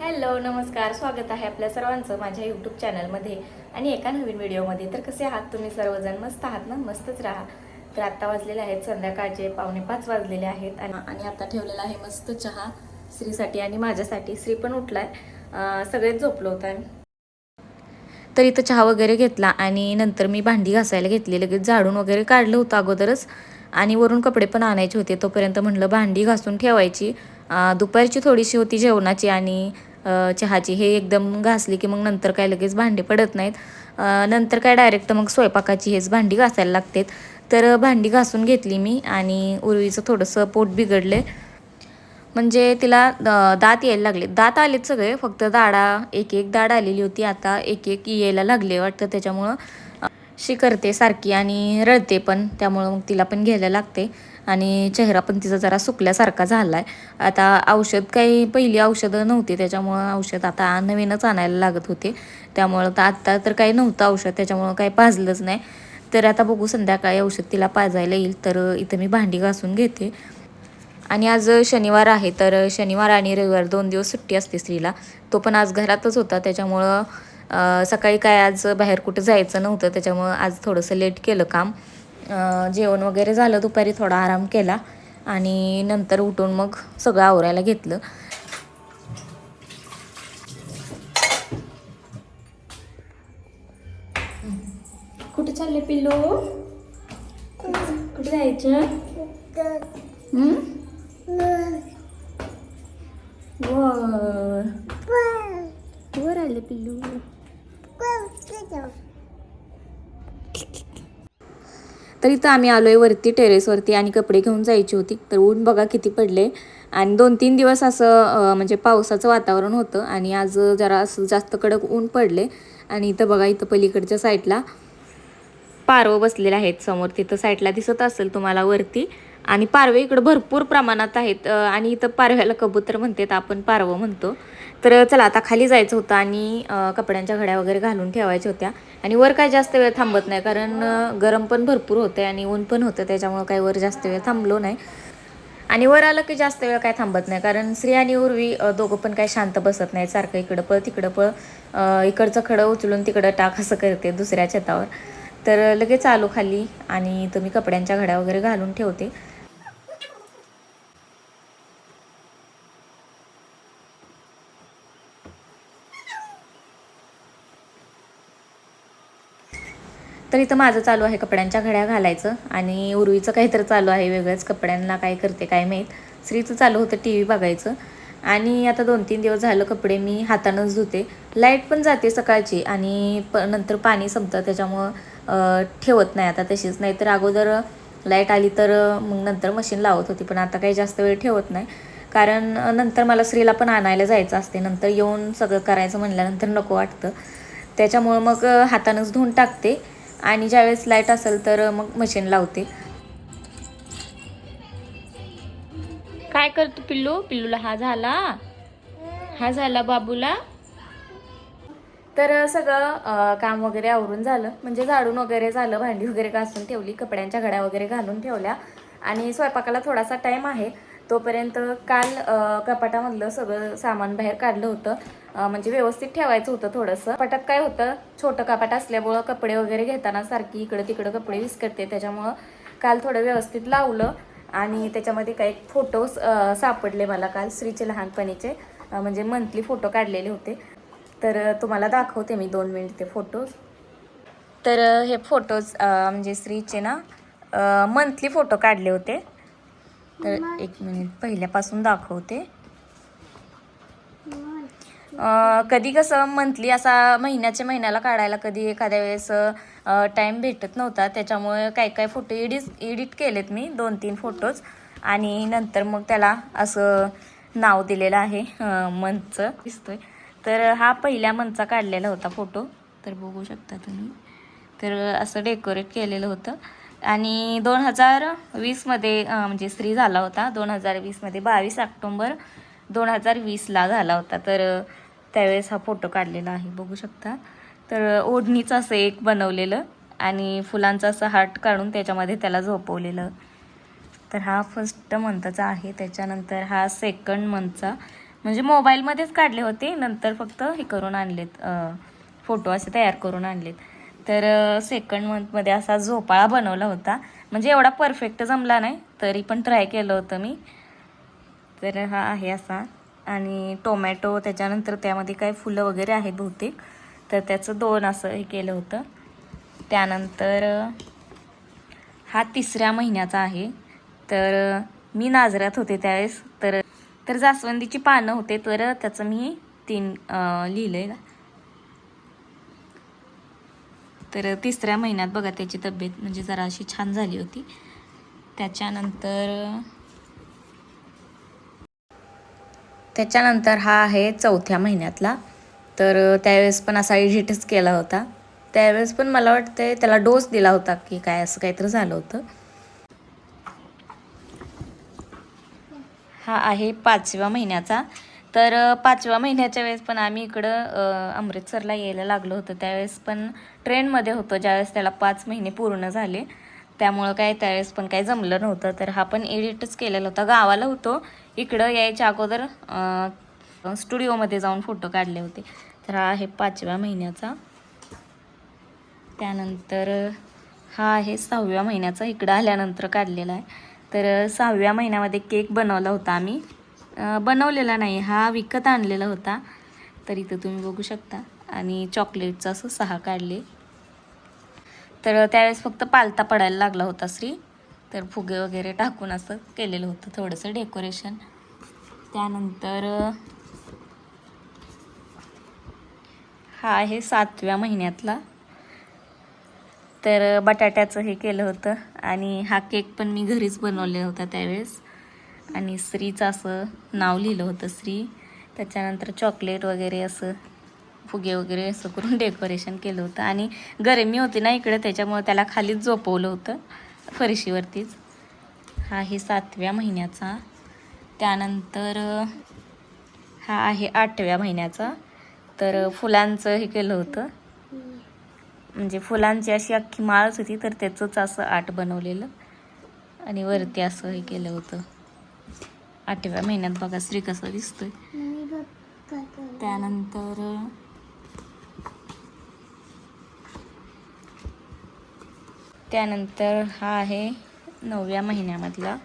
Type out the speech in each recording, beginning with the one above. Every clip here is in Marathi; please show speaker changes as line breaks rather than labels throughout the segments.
हॅलो नमस्कार. स्वागत आहे आपल्या सर्वांचं माझ्या यूट्यूब चॅनलमध्ये आणि एका नवीन व्हिडिओमध्ये. तर कसे आहात तुम्ही सर्वजण? मस्त आहात ना? मस्तच राहा. तर आत्ता वाजलेले आहेत संध्याकाळचे पावणे पाच वाजलेले आहेत. आणि आणि आता ठेवलेला आहे मस्त चहा. श्रीसाठी आणि माझ्यासाठी. श्री पण उठलाय. सगळेच झोपलो होता तर इथं चहा वगैरे घेतला आणि नंतर मी भांडी घासायला घेतली. लगेच झाडून वगैरे काढलं होतं अगोदरच. आणि वरून कपडे पण आणायचे होते. तोपर्यंत म्हणलं भांडी घासून ठेवायची. दुपारची थोडीशी होती जेवणाची आणि चहाची हे एकदम घासली की मग नंतर काय लगेच भांडी पडत नाहीत. नंतर काय डायरेक्ट मग स्वयंपाकाची हेच भांडी घासायला लागतात. तर भांडी घासून घेतली मी आणि उर्वीचं थोडंसं पोट बिघडले म्हणजे तिला द- दात यायला लागले दात आलेत सगळे फक्त दाडा एक एक दाड आलेली होती. आता एक एक यायला लागले वाटतं त्याच्यामुळं अ, शी करते सारखी आणि रडते पण. त्यामुळं मग तिला पण घ्यायला लागते. आणि चेहरा पण तिचा जरा सुकल्यासारखा झाला आहे आता औषध काही पहिली औषधं नव्हती त्याच्यामुळं औषध आता नवीनच आणायला लागत होते. त्यामुळं तर आत्ता तर काही नव्हतं औषध त्याच्यामुळं काही पाजलंच नाही. तर आता बघू संध्याकाळी औषध तिला पाजायला येईल तर इथं मी भांडी घासून घेते. आणि आज शनिवार आहे तर शनिवार आणि रविवार दोन दिवस सुट्टी असते स्त्रीला. तो पण आज घरातच होता त्याच्यामुळं सकाळी काय आज बाहेर कुठं जायचं नव्हतं त्याच्यामुळं आज थोडंसं लेट केलं काम. जेवण वगैरे झालं दुपारी थोडा आराम केला आणि नंतर उठून मग सगळं आवरायला घेतलं. कुठे चालले पिल्लू? कुठे जायचं? वर. वर आले पिल्लू. तर इथं आम्ही आलो आहे वरती टेरेसवरती आणि कपडे घेऊन जायची होती. तर ऊन बघा किती पडले. आणि दोन तीन दिवस असं म्हणजे पावसाचं वातावरण होतं आणि आज जरा असं जास्त कडक ऊन पडले. आणि इथं बघा इथं पलीकडच्या साईडला पारवं बसलेले आहेत. समोर तिथं साईडला दिसत असेल तुम्हाला वरती. आणि पारवे इकडं भरपूर प्रमाणात आहेत आणि इथं पारव्याला कबूतर म्हणतात आपण पारवं म्हणतो. तर चला आता खाली जायचं होतं आणि कपड्यांच्या घड्या वगैरे घालून ठेवायच्या होत्या. आणि वर काय जास्त वेळ थांबत नाही कारण गरम पण भरपूर होते आणि ऊन पण होतं त्याच्यामुळं काही वर जास्त वेळ थांबलो नाही. आणि वर आलं की जास्त वेळ काय थांबत नाही कारण स्त्री आणि उर्वी दोघं पण काय शांत बसत नाही सारखं इकडं पळ तिकडं पळ इकडचं खडं उचलून तिकडं टाक असं करते दुसऱ्या छतावर. तर लगेच आलो खाली आणि तुम्ही कपड्यांच्या घड्या वगैरे घालून ठेवते. तर इथं माझं चालू आहे कपड्यांच्या घड्या घालायचं आणि उर्वीचं काहीतरी चालू आहे वेगळंच. कपड्यांना काय करते काय माहीत. श्रीचं चालू होतं टी व्ही बघायचं. आणि आता दोन तीन दिवस झालं कपडे मी हातानंच धुते. लाइट पण जाते सकाळची आणि प नंतर पाणी संपतं त्याच्यामुळं ठेवत नाही आता तशीच. नाही तर अगोदर लाइट आली तर मग नंतर मशीन लावत होती पण आता काही जास्त वेळ ठेवत नाही. कारण नंतर मला स्त्रीला पण आणायला जायचं असते. नंतर येऊन सगळं करायचं म्हणल्यानंतर नको वाटतं. त्याच्यामुळं मग हातानंच धुवून टाकते. आणि ज्यावेळेस लाइट असेल तर मग मशीन लावते. काय करतो पिल्लू? पिल्लूला हा झाला? हा झाला बाबूला? तर सगळं काम वगैरे आवरून झालं. म्हणजे झाडून वगैरे झालं भांडी वगैरे घासून ठेवली कपड्यांच्या घड्या वगैरे घालून ठेवल्या. आणि स्वयंपाकाला थोडासा टाईम आहे. तोपर्यंत काल कपाटामधलं सगळं सामान बाहेर काढलं होतं. म्हणजे व्यवस्थित ठेवायचं होतं थोडंसं. कपाटात काय होतं छोटं कपाट असल्यामुळं कपडे वगैरे घेताना सारखी इकडं तिकडं कपडे विस्कटते. त्याच्यामुळं काल थोडं व्यवस्थित लावलं आणि त्याच्यामध्ये काही फोटोज सापडले मला काल श्रीचे लहानपणीचे. म्हणजे मंथली फोटो काढलेले होते. तर तुम्हाला दाखवते मी दोन मिनिट ते फोटोज तर हे फोटोज म्हणजे श्रीचे ना मंथली फोटो काढले होते. तर एक मिनिट पहिल्यापासून दाखवते. कधी कसं मंथली असा महिन्याच्या महिन्याला काढायला कधी एखाद्या वेळेस टाईम भेटत नव्हता. त्याच्यामुळे काय काय फोटो एडिट एडिट केलेत मी दोन तीन फोटोज आणि नंतर मग त्याला असं नाव दिलेलं आहे मंथचं दिसतोय. तर हा पहिल्या मंथचा काढलेला होता फोटो तर बघू शकता तुम्ही. तर असं डेकोरेट केलेलं होतं. आणि दोन हजार वीसमध्ये म्हणजे स्त्री झाला होता. दोन हजार वीसमध्ये बावीस ऑक्टोंबर दोन हजार वीसला झाला होता. तर त्यावेळेस हा फोटो काढलेला आहे बघू शकता. तर ओढणीचं असं एक बनवलेलं आणि फुलांचा असं हार्ट काढून त्याच्यामध्ये त्याला झोपवलेलं. तर हा फर्स्ट मंथचा आहे त्याच्यानंतर हा सेकंड मंथचा. म्हणजे मोबाईलमध्येच काढले होते नंतर फक्त हे करून आणलेत फोटो असे तयार करून आणलेत. तर सेकंड मंथमध्ये असा झोपाळा बनवला होता. म्हणजे एवढा परफेक्ट जमला नाही तरी पण ट्राय केलं होतं मी. तर हा आहे असा. आणि टोमॅटो त्याच्यानंतर त्यामध्ये काय फुलं वगैरे आहेत बहुतेक. तर त्याचं दोन असं हे केलं होतं. त्यानंतर हा तिसऱ्या महिन्याचा आहे. तर मी नाजरात होते त्यावेळेस. तर तर जास्वंदीची पानं होते तर त्याचं मी तीन लिहिलं आहे तर तिसऱ्या महिन्यात बघा त्याची तब्येत म्हणजे जरा अशी छान झाली होती. त्याच्यानंतर त्याच्यानंतर हा आहे चौथ्या महिन्यातला. तर त्यावेळेस पण असा एडिटच केला होता. त्यावेळेस पण मला वाटतं त्याला डोस दिला होता की काय असं काहीतरी झालं होतं. हा आहे पाचव्या महिन्याचा. तर पाचव्या महिन्याच्या वेळेस पण आम्ही इकडं अमृतसरला यायला लागलो होतो. त्यावेळेस पण ट्रेनमध्ये होतो ज्यावेळेस त्याला पाच महिने पूर्ण झाले. त्यामुळं काय त्यावेळेस पण काही जमलं नव्हतं. तर हा पण एडिटच केलेला होता. गावाला होतो. इकडं यायच्या अगोदर स्टुडिओमध्ये जाऊन फोटो काढले होते. तर हा आहे पाचव्या महिन्याचा. त्यानंतर हा आहे सहाव्या महिन्याचा. इकडं आल्यानंतर काढलेला आहे. तर सहाव्या महिन्यामध्ये केक बनवला होता आम्ही. बनवलेला नाही. हा विकत आणलेला होता. तर इथं तुम्ही बघू शकता. आणि चॉकलेटचं असं सहा काढले. तर त्यावेळेस फक्त पालता पडायला लागला होता श्री. तर फुगे वगैरे टाकून असं केलेलं होतं थोडंसं डेकोरेशन. त्यानंतर हा आहे सातव्या महिन्यातला. तर बटाट्याचं हे केलं होतं आणि हा केक पण मी घरीच बनवलेला होता त्यावेळेस. आणि श्रीचं असं नाव लिहिलं होतं श्री. त्याच्यानंतर चॉकलेट वगैरे असं फुगे वगैरे असं करून डेकोरेशन केलं होतं. आणि गरमी होती ना इकडे त्याच्यामुळे त्याला खालीच झोपवलं होतं फरशीवरतीच. हा आहे सातव्या महिन्याचा. त्यानंतर हा आहे आठव्या महिन्याचा. तर फुलांचं हे केलं होतं. म्हणजे फुलांची अशी अख्खी माळच होती तर त्याचंच असं आट बनवलेलं. आणि वरती असं हे केलं होतं. आठव्या महिन्यात बघा श्री कसं दिसतोय. त्यानंतर त्यानंतर हा आहे नवव्या महिन्यामधला.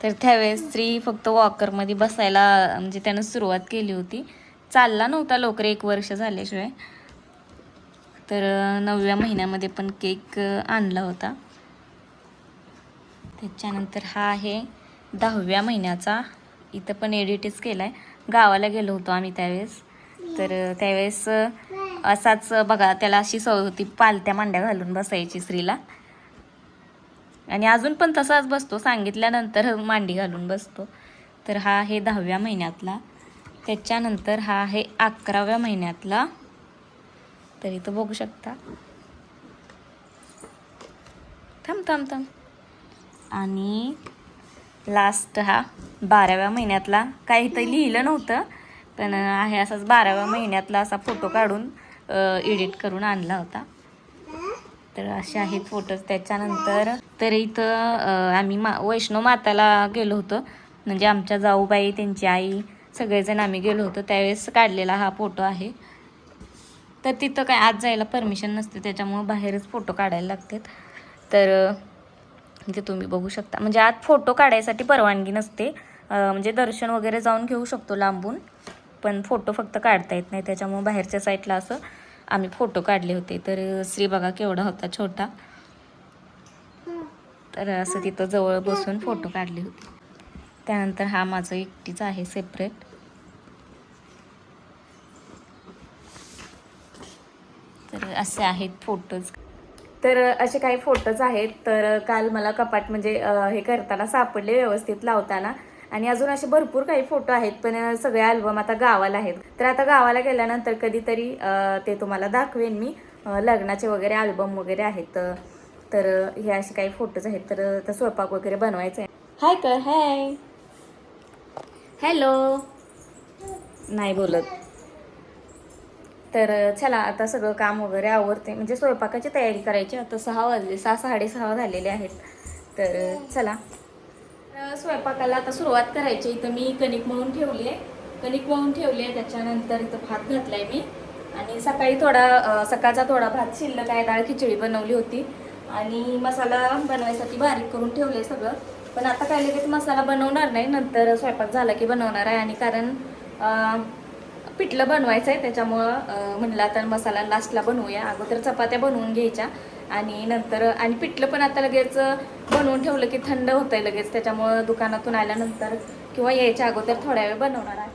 तर त्यावेळेस स्त्री फक्त वॉकरमध्ये बसायला म्हणजे त्यानं सुरुवात केली होती. चालला नव्हता लवकर एक वर्ष झाल्याशिवाय. तर नवव्या महिन्यामध्ये पण केक आणला होता. त्याच्यानंतर हा आहे दहाव्या महिन्याचा. इथं पण एडिटच केला आहे गावाला गेलो होतो आम्ही त्यावेळेस. तर त्यावेळेस असाच बघा त्याला अशी सवय होती पालत्या मांड्या घालून बसायची स्त्रीला. आणि अजून पण तसाच बसतो सांगितल्यानंतर मांडी घालून बसतो. तर हा आहे दहाव्या महिन्यातला. त्याच्यानंतर हा आहे अकराव्या महिन्यातला. तर इथं बघू शकता. थांब थांब थांब. आणि लास्ट हा बाराव्या महिन्यातला. काही तर लिहिलं नव्हतं पण आहे असाच बाराव्या महिन्यातला असा फोटो काढून एडिट करून आणला होता. तर असे आहेत फोटोज त्याच्यानंतर तर इथं आम्ही मा वैष्णव माताला गेलो होतो. म्हणजे आमच्या जाऊबाई त्यांची आई सगळेजण आम्ही गेलो होतो. त्यावेळेस काढलेला हा फोटो आहे. तर तिथं काय आज जायला परमिशन नसते त्याच्यामुळं बाहेरच फोटो काढायला लागतात. तर म्हणजे इथे तुम्ही बघू शकता. म्हणजे आत फोटो काढायसाठी परवानगी नसते. म्हणजे दर्शन वगैरे जाऊन घेऊ शकतो लांबून. पण फोटो फक्त काढता येत नाही. त्याच्यामुळे बाहेरच्या साईडला असं आम्ही फोटो काढले होते. तर श्री बघा केवढा होता छोटा. तर असं तिथं जवळ बसून फोटो काढले होते. त्यानंतर हा माझं एकटीचा आहे सेपरेट तर असे आहेत फोटोज तर असे काही फोटोज आहेत. तर काल मला कपाट म्हणजे हे करताना सापडले व्यवस्थित लावताना. आणि अजून असे भरपूर काही फोटो आहेत पण सगळे अल्बम आता गावाला आहेत. तर आता गावाला गेल्यानंतर कधीतरी ते तुम्हाला दाखवेन मी. लग्नाचे वगैरे अल्बम वगैरे आहेत तर हे असे काही फोटोज आहेत तर आता स्वयंपाक वगैरे बनवायचा आहे हाय कर हाय हॅलो नाही बोलत. तर चला आता सगळं काम वगैरे आवडते म्हणजे स्वयंपाकाची तयारी करायची आता सहा वाजले सहा साडेसहा झालेले आहेत. तर चला. स्वयंपाकाला आता सुरुवात करायची. इथं मी कणिक मळून ठेवली आहे कणिक मळून ठेवली आहे त्याच्यानंतर इथं भात घातलाय मी. आणि सकाळी थोडा सकाळचा थोडा भात शिल्लक आहे. डाळ खिचडी बनवली होती. आणि मसाला बनवायसाठी बारीक करून ठेवले सगळं. पण आता काय लगेच मसाला बनवणार नाही. नंतर स्वयंपाक झाला की बनवणार आहे. आणि कारण पिठलं बनवायचं आहे त्याच्यामुळं म्हणलं आता मसाला लास्टला बनवूया. अगोदर चपात्या बनवून घ्यायच्या. आणि नंतर आणि पिठलं पण आता लगेच बनवून ठेवलं की थंड होतंय लगेच. त्याच्यामुळं दुकानातून आल्यानंतर किंवा यायच्या अगोदर थोड्या वेळ बनवणार आहे.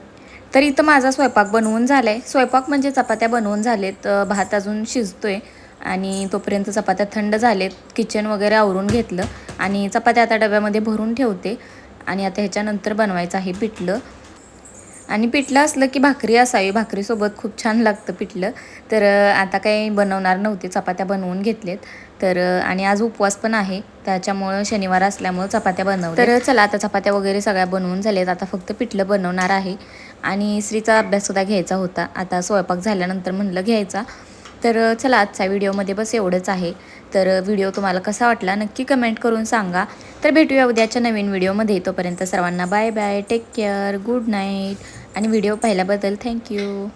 तर इथं माझा स्वयंपाक बनवून झाला आहे स्वयंपाक म्हणजे चपात्या बनवून झालेत. भात अजून शिजतोय आणि तोपर्यंत चपात्या थंड झालेत. किचन वगैरे आवरून घेतलं आणि चपात्या आता डब्यामध्ये भरून ठेवते. आणि आता ह्याच्यानंतर बनवायचं आहे पिठलं. आणि पिठलं असलं की भाकरी असावी. भाकरीसोबत खूप छान लागतं पिठलं. तर आता काही बनवणार नव्हते. चपात्या बनवून घेतलेत. तर आणि आज उपवास पण आहे. त्याच्यामुळं शनिवार असल्यामुळं चपात्या बनव तर चला आता चपात्या वगैरे सगळ्या बनवून झाल्यात. आता फक्त पिठलं बनवणार आहे. आणि स्त्रीचा अभ्याससुद्धा घ्यायचा होता. आता स्वयंपाक झाल्यानंतर म्हणलं घ्यायचा. तर चला आजच्या व्हिडिओमध्ये बस एवढंच आहे. तर व्हिडिओ तुम्हाला कसा वाटला नक्की कमेंट करून सांगा. तर भेटूया उद्याच्या नवीन व्हिडिओमध्ये. तोपर्यंत सर्वांना bye bye. Take care. Good night. आणि व्हिडिओ पाहिल्याबद्दल थँक्यू.